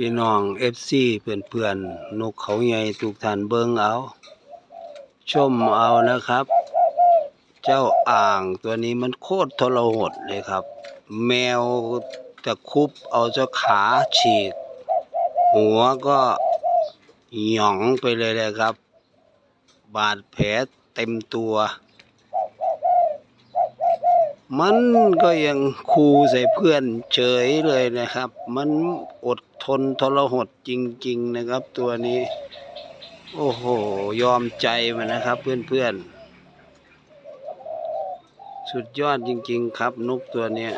พี่น้องเอฟซีเพื่อนๆนกเขาใหญ่ทุกท่านเบิงเอา ชมเอานะครับ เจ้าอ่างตัวนี้มันโคตรทรหดเลยครับ แมวจะคุบเอาเจ้าขาฉีก หัวก็หยองไปเลยนะครับ บาดแผลเต็มตัว มันก็ยังคูใส่เพื่อนเฉยเลยนะครับ มันอดทนทรหดจริง ๆ นะครับ ตัวนี้ โอ้โห ยอมใจมันนะครับ เพื่อนๆ สุดยอดจริง ๆ ครับ นกตัวเนี้ย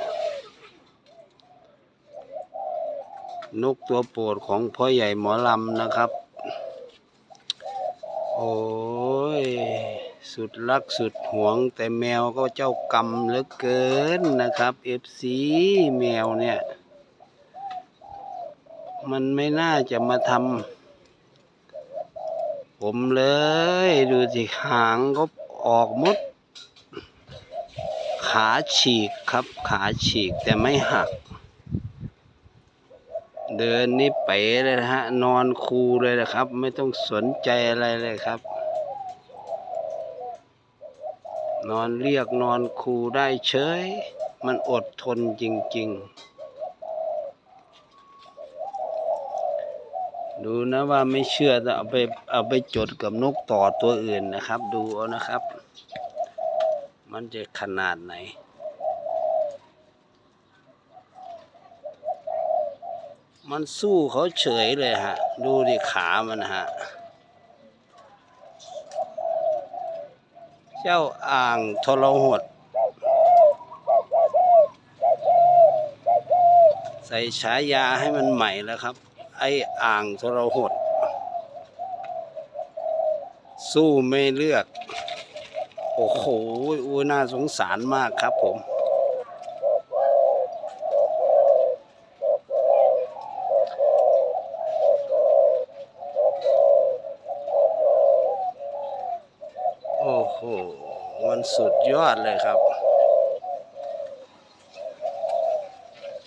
นกตัวโปรดของพ่อใหญ่หมอลำนะครับ โอ้ย สุดรักสุดหวง แต่แมวก็เจ้ากรรมเหลือเกินนะครับเอฟซีแมวเนี่ย มันไม่น่าจะมาทำผมเลย ดูสิหางก็ออกมด ขาฉีกครับ ขาฉีกแต่ไม่หัก เดินนี่เป๋เลยนะฮะ นอนคูเลยนะครับ ไม่ต้องสนใจอะไรเลยครับ นอนเรียกนอนคูได้เฉย มันอดทนจริง ๆ ดูนะว่าไม่เชื่อจะเอาไปเอาไปจดกับนกต่อตัวอื่นนะครับ ดูเอานะครับ มันจะขนาดไหนมันสู้เขาเฉยเลยฮะ ดูดิขามันฮะ เจ้าอ่างทรหด ใส่ฉายาให้มันใหม่แล้วครับ ไอ้อ่างทรหด สู้ไม่เลือก โอ้โหอุ้ยน่าสงสารมากครับผม หมันสุดยอดเลยครับ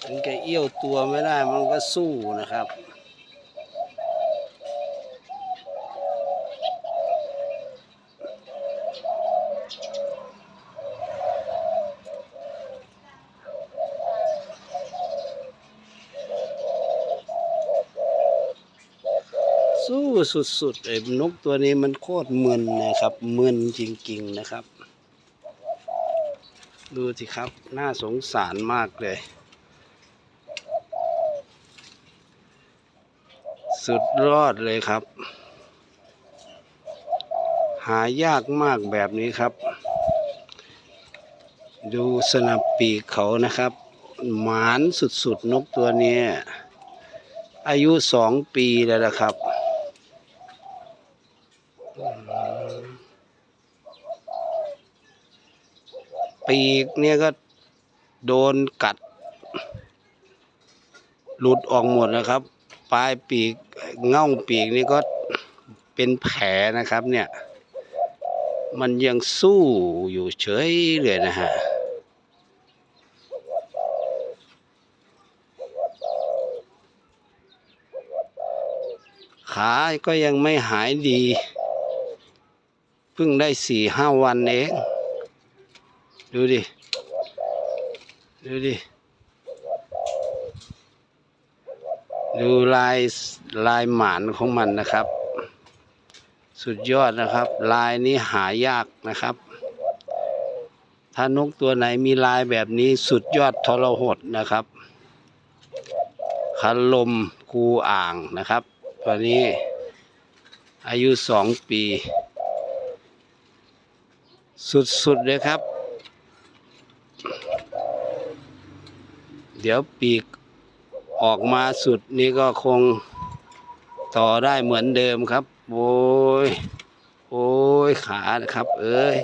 ถึงแกเอี้ยวตัวไม่ได้มันก็สู้นะครับ สู้สุดๆไอ้นกตัวนี้มันโคตรมึนนะครับมึนจริงๆนะครับ ดูสิครับ น่าสงสารมากเลย สุดยอดเลยครับ หายากมากแบบนี้ครับ ดูสนับปีกเขานะครับ หมานสุดๆนกตัวนี้อายุสองปีแล้วนะครับ ปีกเนี่ยก็โดนกัด หลุดออกหมดนะครับ ปลายปีกเง่าปีกนี่ก็เป็นแผลนะครับ เนี่ย มันยังสู้อยู่เฉยเลยนะฮะขาก็ยังไม่หายดี เพิ่งได้สี่ห้าวันเอง ดูดิ ดูดิ ดูลายลายหมานของมันนะครับ สุดยอดนะครับ ลายนี้หายากนะครับ ถ้านกตัวไหนมีลายแบบนี้สุดยอดทรหดนะครับคันลมคูอ่างนะครับตัวนี้อายุสองปี สุดๆเลยครับ เดี๋ยวปีกออกมาสุดนี้ก็คงต่อได้เหมือนเดิมครับ โอ้ย โอ้ยขานะครับ เอ้ย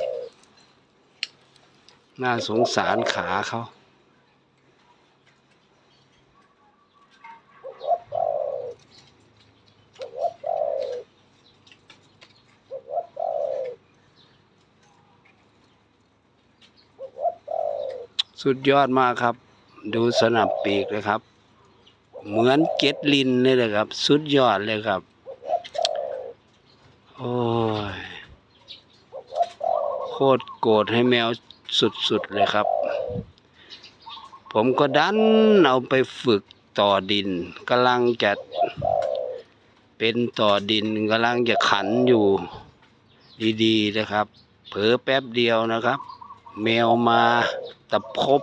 น่าสงสารขาเขาสุดยอดมากครับ ดูสนับปีกเลยครับ เหมือนเก็ดลินเลยนะครับ สุดยอดเลยครับ โอ้ย โคตรโกรธให้แมวสุดๆเลยครับ ผมก็ดันเอาไปฝึกต่อดินกำลังจะเป็นต่อดินกำลังจะขันอยู่ดีๆนะครับ เผลอแป๊บเดียวนะครับ แมวมาตะพบ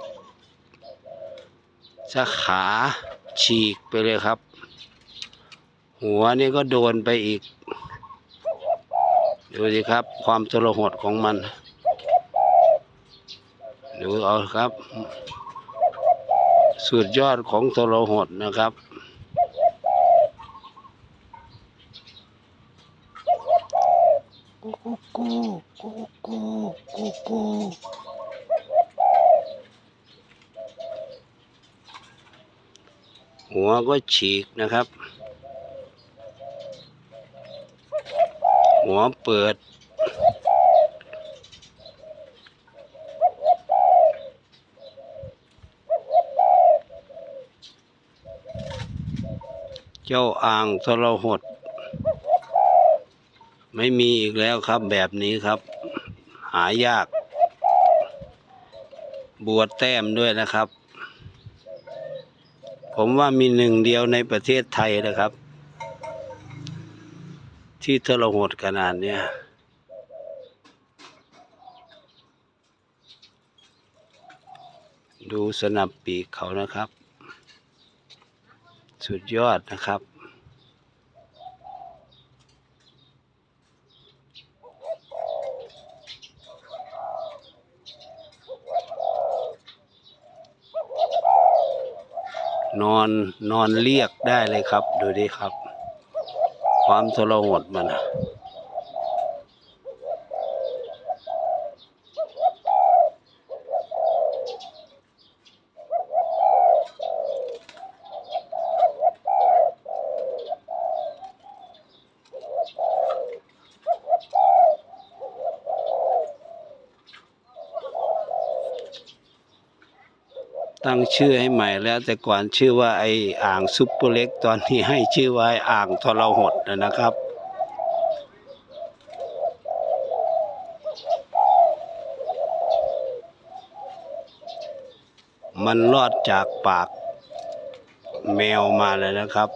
สะขาฉีกไปเลยครับ หัวนี่ก็โดนไปอีก ดูสิครับ ความทรหดของมัน ดูเอาครับ สุดยอดของทรหดนะครับ กูกูกูกูกูกูกู หัวก็ฉีกนะครับ หัวเปิด เจ้าอ่างทรหด ไม่มีอีกแล้วครับแบบนี้ครับ หายาก บวชแต้มด้วยนะครับ ผมว่ามีหนึ่งเดียวในประเทศไทยนะครับ ที่ทรหดขนาดเนี้ยดูสนับปีกเขานะครับ สุดยอดนะครับ นอนนอนเรียกได้เลยครับ ดูดิครับ ความทรหดมันอะ ตั้งชื่อให้ใหม่แล้วแต่ก่อนชื่อว่าไออ่างซุปเปอร์เล็กตอนนี้ให้ชื่อว่าไอ้อ่างทรหดนะครับมันรอดจากปากแมวมาเลยนะครับ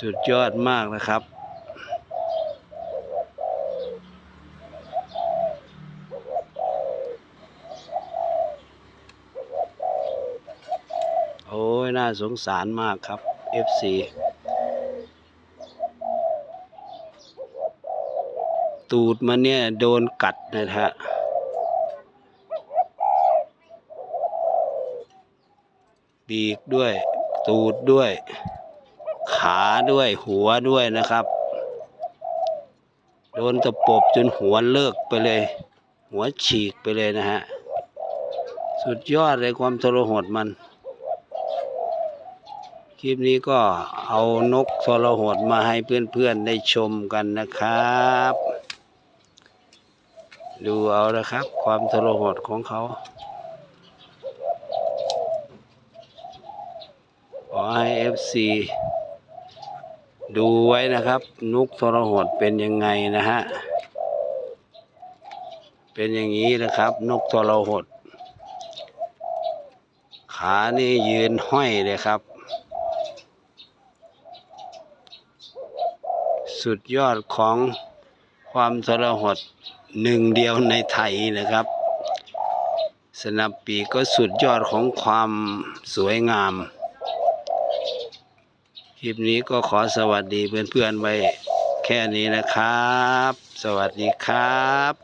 สุดยอดมากนะครับ โอ้ย น่าสงสารมากครับ FC ตูดมันเนี่ย โดนกัดนะฮะปีกด้วย ตูดด้วย ขาด้วยหัวด้วยนะครับ โดนตะปบจนหัวเลิกไปเลย หัวฉีกไปเลยนะฮะ สุดยอดเลยความทรหดมัน คลิปนี้ก็เอานกทรหดมาให้เพื่อนๆได้ชมกันนะครับ ดูเอานะครับ ความทรหดของเขาขอให้ FC ดูไว้นะครับ นุกทรหดเป็นยังไงนะฮะ เป็นอย่างนี้นะครับ นกทรหด ขานี่ยืนห้อยเลยครับ สุดยอดของความทรหดหนึ่งเดียวในไทยนะครับ สนับปีกก็สุดยอดของความสวยงาม คลิปนี้ก็ขอสวัสดีเพื่อนๆไว้แค่นี้นะครับ สวัสดีครับ